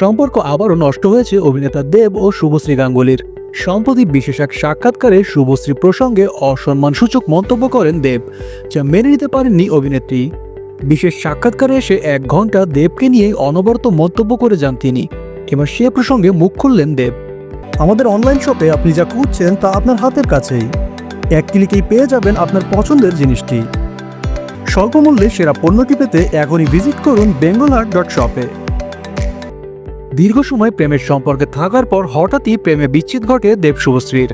সম্পর্ক আবারও নষ্ট হয়েছে অভিনেতা দেব ও শুভশ্রী গাঙ্গুলির। সম্প্রতি বিশেষ এক সাক্ষাৎকারে শুভশ্রী প্রসঙ্গে অসম্মানসূচক মন্তব্য করেন দেব, যা মেনে নিতে পারেননি অভিনেত্রী। বিশেষ সাক্ষাৎকারে এসে এক ঘণ্টা দেবকে নিয়ে অনবরত মন্তব্য করে যান তিনি। এবার সে প্রসঙ্গে মুখ খুললেন দেব। আমাদের অনলাইন শপে আপনি যা খুঁজছেন তা আপনার হাতের কাছেই। এক ক্লিকেই পেয়ে যাবেন আপনার পছন্দের জিনিসটি। স্বল্প মূল্যে সেরা পণ্যটি পেতে এখনই ভিজিট করুন বেঙ্গল ডট শপে দীর্ঘ সময় প্রেমের সম্পর্কে থাকার পর হঠাৎই প্রেমে বিচ্ছেদ ঘটে দেব শুভশ্রীর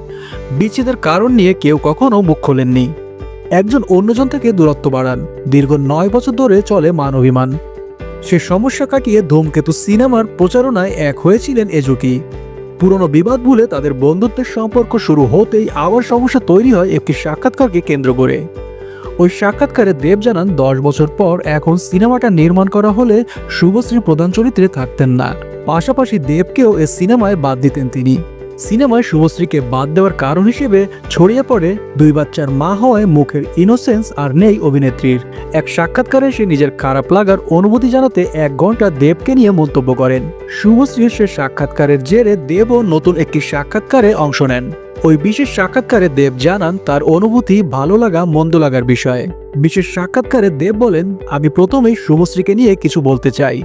বিচ্ছেদের কারণ নিয়ে কেউ কখনো মুখ খোলেননি। একজন অন্যজন থেকে দূরত্ব বাড়ান। দীর্ঘ নয় বছর ধরে চলে মান অভিমান। সে সমস্যা কাটিয়ে ধূমকেতু সিনেমার প্রচারণায় এক হয়েছিলেন এজুকি পুরনো বিবাদ ভুলে তাদের বন্ধুত্বের সম্পর্ক শুরু হতেই আবার সমস্যা তৈরি হয় একটি সাক্ষাৎকারকে কেন্দ্র করে। ওই সাক্ষাৎকারে দেব জানান, দশ বছর পর এখন সিনেমাটা নির্মাণ করা হলে শুভশ্রী প্রধান চরিত্রে থাকতেন না। পাশাপাশি দেবকেও এ সিনেমায় বাদ দিতেন তিনি। সিনেমায় শুভশ্রীকে বাদ দেওয়ার কারণ হিসেবে ছড়িয়ে পড়ে দুই বাচ্চার মা হওয়ায় মুখের ইনোসেন্স আর নেই অভিনেত্রীর। এক সাক্ষাৎকারে সে নিজের খারাপ লাগার অনুভূতি জানাতে এক ঘণ্টা দেবকে নিয়ে মন্তব্য করেন। শুভশ্রীর সে সাক্ষাৎকারের জেরে দেবও নতুন একটি সাক্ষাৎকারে অংশ নেন। ওই বিশেষ সাক্ষাৎকারে দেব জানান তার অনুভূতি ভালো লাগা, মন্দ লাগার বিষয়ে। বিশেষ সাক্ষাৎকারে দেব বলেন, আমি প্রথমেই শুভশ্রীকে নিয়ে কিছু বলতে চাই।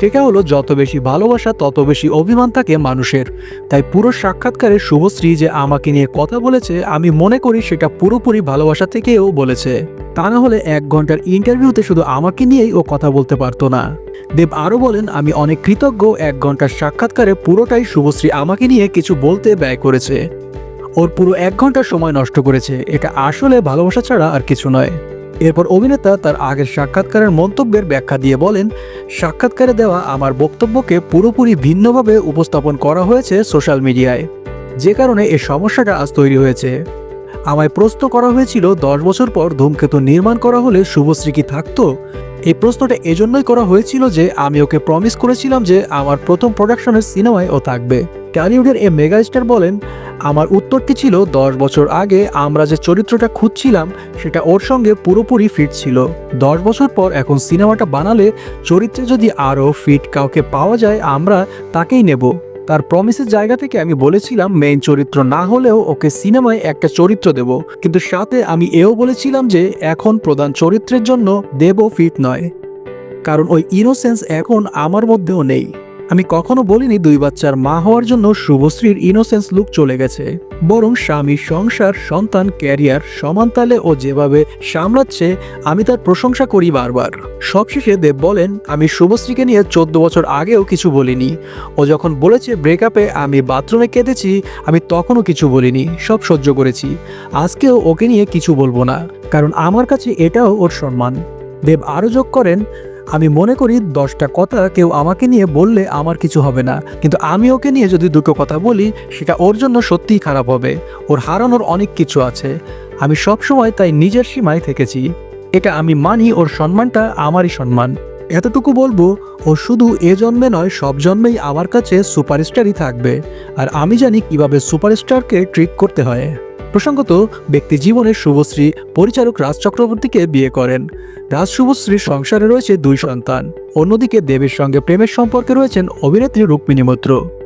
টেকা হলো যত বেশি ভালোবাসা, তত বেশি অভিমান থাকে মানুষের। তাই পুরো সাক্ষাৎকারে শুভশ্রী যে আমাকে নিয়ে কথা বলেছে, আমি মনে করি সেটা পুরোপুরি ভালোবাসা থেকেও বলেছে। তা না হলে এক ঘণ্টার ইন্টারভিউতে শুধু আমাকে নিয়েই ও কথা বলতে পারতো না। দেব আরও বলেন, আমি অনেক কৃতজ্ঞ, এক ঘণ্টার সাক্ষাৎকারে পুরোটাই শুভশ্রী আমাকে নিয়ে কিছু বলতে ব্যয় করেছে। ওর পুরো এক ঘণ্টা সময় নষ্ট করেছে। এটা আসলে ভালোবাসা ছাড়া আর কিছু নয়। এরপর অভিনেতা তার আগের সাক্ষাৎকারের মন্তব্যের ব্যাখ্যা দিয়ে বলেন, সাক্ষাৎকারে দেওয়া আমার বক্তব্যকে পুরোপুরি ভিন্নভাবে উপস্থাপন করা হয়েছে সোশ্যাল মিডিয়ায়। যে কারণে এ সমস্যাটা আজ তৈরি হয়েছে। আমায় প্রশ্ন করা হয়েছিল, দশ বছর পর ধূমকেতু নির্মাণ করা হলে শুভশ্রী কি থাকতো? এই প্রশ্নটা এজন্যই করা হয়েছিল যে, আমি ওকে প্রমিস করেছিলাম যে, আমার প্রথম প্রোডাকশনের সিনেমায় ও থাকবে। টলিউডের এ মেগাস্টার বলেন, আমার উত্তরটি ছিল? দশ বছর আগে আমরা যে চরিত্রটা খুঁজছিলাম, সেটা ওর সঙ্গে পুরোপুরি ফিট ছিল। দশ বছর পর এখন সিনেমাটা বানালে চরিত্রে যদি আরও ফিট কাউকে পাওয়া যায়, আমরা তাকেই নেব। তার প্রমিসের জায়গা থেকে আমি বলেছিলাম মেইন চরিত্র না হলেও ওকে সিনেমায় একটা চরিত্র দেব। কিন্তু সাথে আমি এও বলেছিলাম যে এখন প্রধান চরিত্রের জন্য দেব ফিট নয়। কারণ ওই ইনোসেন্স এখন আমার মধ্যেও নেই। আমি কখনো বলিনি দুই বাচ্চার মা হওয়ার জন্য শুভশ্রীর ইনোসেন্স লুক চলে গেছে। বরং স্বামী, সংসার, সন্তান, ক্যারিয়ার সমানতালে ও যেভাবে সামলাচ্ছে, আমি তার প্রশংসা করি বারবার। সবশেষে দেব বলেন, আমি শুভশ্রীকে নিয়ে চোদ্দ বছর আগেও কিছু বলিনি। ও যখন বলেছে ব্রেকআপে আমি বাথরুমে কেঁদেছি, আমি তখনও কিছু বলিনি, সব সহ্য করেছি। আজকেও ওকে নিয়ে কিছু বলব না, কারণ আমার কাছে এটাও ওর সম্মান। দেব আরও যোগ করেন আমি মনে করি দশটা কথা কেউ আমাকে নিয়ে বললে আমার কিছু হবে না। কিন্তু আমি ওকে নিয়ে যদি দুটো কথা বলি, সেটা ওর জন্য সত্যিই খারাপ হবে। ওর হারানোর অনেক কিছু আছে। আমি সব সময় তাই নিজের সীমায় থেকেছি। এটা আমি মানি ওর সম্মানটা আমারই সম্মান। এতটুকু বলব, ও শুধু এ জন্মে নয়, সব জন্মেই আমার কাছে সুপারস্টারই থাকবে। আর আমি জানি কীভাবে সুপারস্টারকে ট্রিট করতে হয়। প্রসঙ্গত, ব্যক্তি জীবনের শুভশ্রী পরিচালক রাজ চক্রবর্তীকে বিয়ে করেন। রাজ শুভশ্রীর সংসারে রয়েছে দুই সন্তান। অন্যদিকে দেবের সঙ্গে প্রেমের সম্পর্কে রয়েছেন অভিনেত্রী রুক্মিণী মৈত্র।